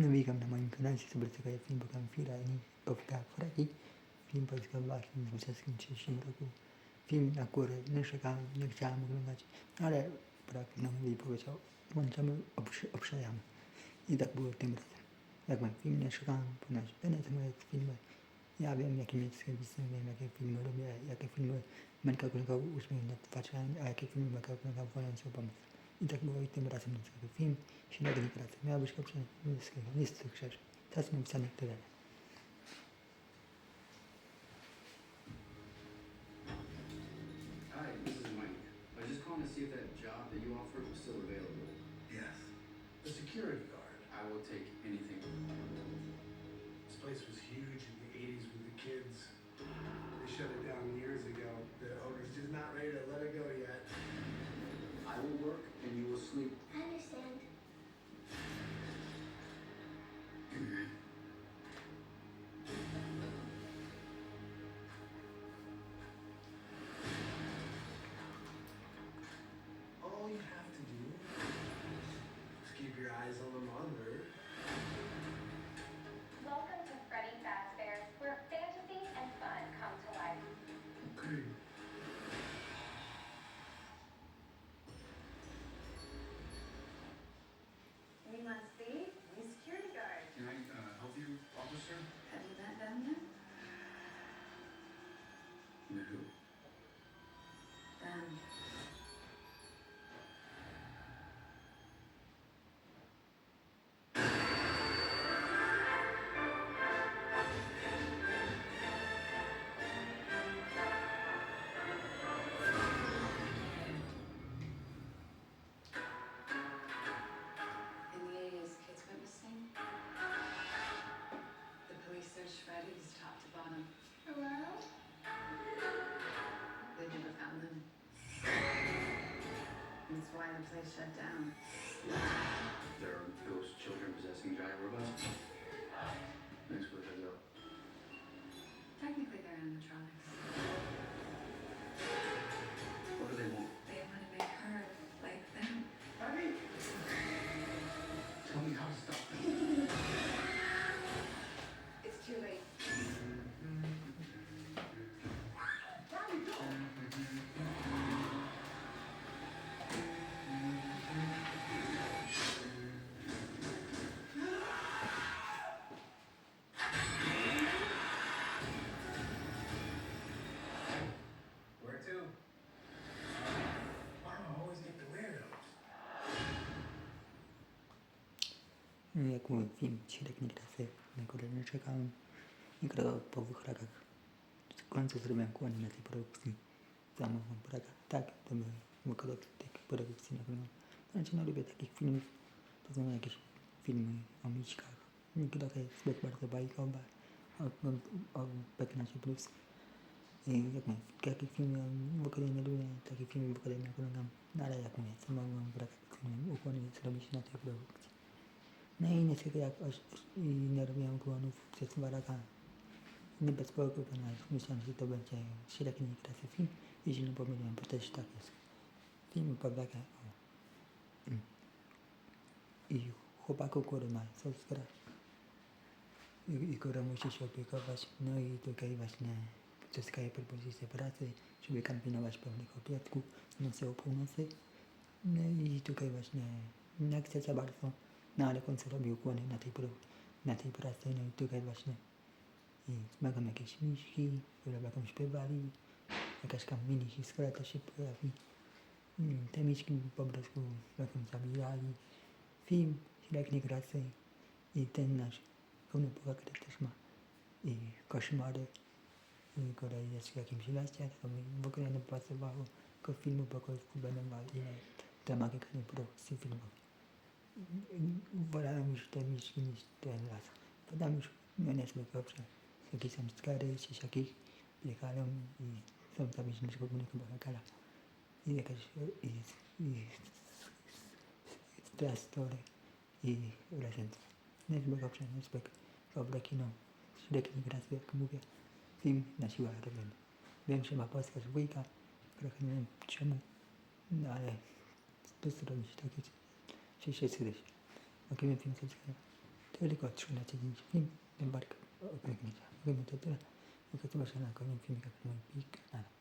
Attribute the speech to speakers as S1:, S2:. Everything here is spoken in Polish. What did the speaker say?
S1: Moim kanale, zobaczycie film program Fira i Owka Fraki. Film polski właśnie w 2030 roku. Film górę nie czekałem, nie chciałem oglądać, ale brak namówił i powiedział, włączamy, obsz- obszajamy. I tak było tym razem. Jak mam film, nie szukałem, ponieważ będę moje filmy. Ja wiem, jakie jest serwisy, wiem, jakie filmy robię, jakie filmy Menka Kulka uśmiech na twarzy, a jakie filmy Menka Kulka wołając o pomoc. I tak było i tym razem na cały film. Średni pracy. Miała być lepsza niskiego, nic z tych rzeczy. Teraz mam wcale tyle.
S2: Hi, this is Mike. I was just calling to see if that job that you offered was still available.
S3: Yes. The security guard.
S2: I will take anything.
S3: This place was huge
S4: why the place shut down.
S2: There are ghost children possessing
S1: Jak mój film Średni klasy, na który nie czekałem. I po dwóch rakach. W końcu zrobiłem kłony na tej produkcji. Zamówiłem raka. Tak, to był wykładowcy tej produkcji na pewno. Znaczy, no lubię takich filmów. To są jakieś filmy o miśkach. Niektóre jest zbyt bardzo bajkowe. O, o, o 15 plus. I jak mówię, takie filmy w ogóle nie lubię, takie filmy w ogóle nie oglądam. No ale jak mówię, co mogłem w rakach ukłony zrobić na tej produkcji. I niestety jak aż, i nie bez powodu, ponieważ myślałem, że to będzie średni klasy film. I nie pomyliłem, bo też tak jest. Film polega o... I chłopaku, który ma siostrę i, i która musi się opiekować. No i tutaj właśnie zyskaje propozycję pracy, żeby kombinować pewnych opietków w nocy o północy. No i tutaj właśnie nie chcę za bardzo, no ale w końcu robi ukłony na tej, pro- na tej pracy. No i tutaj właśnie i zmagam jakieś miśki, które będą śpiewali, jakaś tam mini historia też się pojawi. Mm, Te miśki po prostu będą zabijali. Film średniej klasy i ten nasz główny bohater też ma i koszmary, i które jest w jakimś lesie, to mi w ogóle nie pasowało do filmu, Wolałem już te miśki niż ten las. Bo tam już no niezłe dobrze. Jakieś tam skary, jakich biegają i są tam już niż głównego bohatera. I jakaś i, i Stress Story i Leżęctwo. Niezłe dobrze, niezłe dobre kino. Średni raz, jak mówię, film na siłę robiony. Wiem, że ma polska dwójka, trochę nie wiem czemu, no ale to zrobić takie, și și se deși. Mă chemim fiind să zică, te.